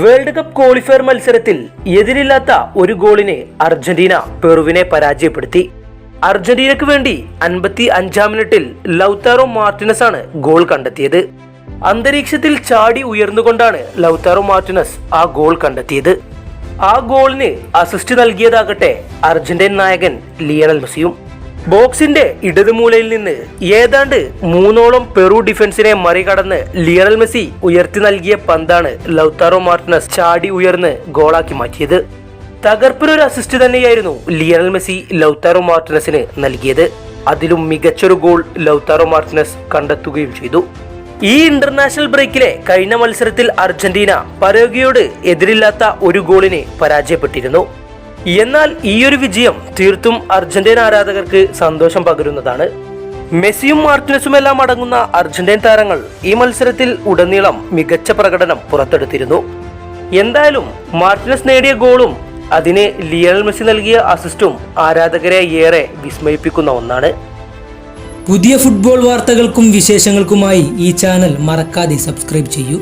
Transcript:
World cup qualifier മത്സരത്തിൽ എതിരില്ലാത്ത ഒരു ഗോളിന് അർജന്റീന പെറുവിനെ പരാജയപ്പെടുത്തി. അർജന്റീനക്ക് വേണ്ടി അൻപത്തി അഞ്ചാം മിനിറ്റിൽ ലൗത്താറോ മാർട്ടിനസ് ആണ് ഗോൾ കണ്ടെത്തിയത്. അന്തരീക്ഷത്തിൽ ചാടി ഉയർന്നുകൊണ്ടാണ് ലൗത്താറോ മാർട്ടിനസ് ആ ഗോൾ കണ്ടെത്തിയത്. ആ ഗോളിന് അസിസ്റ്റ് നൽകിയതാകട്ടെ അർജന്റീൻ നായകൻ ലിയണൽ മെസ്സിയും. ബോക്സിന്റെ ഇടതുമൂലയിൽ നിന്ന് ഏതാണ്ട് മൂന്നോളം പെറു ഡിഫൻസിനെ മറികടന്ന് ലിയണൽ മെസ്സി ഉയർത്തി നൽകിയ പന്താണ് ലൗത്താറോ മാർട്ടിനസ് ചാടി ഉയർന്ന് ഗോളാക്കി മാറ്റിയത്. തകർപ്പിനൊരു അസിസ്റ്റ് തന്നെയായിരുന്നു ലിയണൽ മെസ്സി ലൗത്താറോ മാർട്ടിനസിന് നൽകിയത്. അതിലും മികച്ചൊരു ഗോൾ ലൗത്താറോ മാർട്ടിനസ് കണ്ടെത്തുകയും ചെയ്തു. ഈ ഇന്റർനാഷണൽ ബ്രേക്കിലെ കഴിഞ്ഞ മത്സരത്തിൽ അർജന്റീന പരോഗിയോട് എതിരില്ലാത്ത ഒരു ഗോളിന് പരാജയപ്പെട്ടിരുന്നു. എന്നാൽ ഈ ഒരു വിജയം തീർത്തും അർജന്റീന ആരാധകർക്ക് സന്തോഷം പകരുന്നതാണ്. മെസ്സിയും മാർട്ടിനസും എല്ലാം അടങ്ങുന്ന അർജന്റീൻ താരങ്ങൾ ഈ മത്സരത്തിൽ ഉടനീളം മികച്ച പ്രകടനം പുറത്തെടുത്തിരുന്നു. എന്തായാലും മാർട്ടിനസ് നേടിയ ഗോളും അതിന് ലിയണൽ മെസ്സി നൽകിയ അസിസ്റ്റും ആരാധകരെ ഏറെ വിസ്മയിപ്പിക്കുന്ന ഒന്നാണ്. പുതിയ ഫുട്ബോൾ വാർത്തകൾക്കും വിശേഷങ്ങൾക്കുമായി ഈ ചാനൽ മറക്കാതെ സബ്സ്ക്രൈബ് ചെയ്യൂ.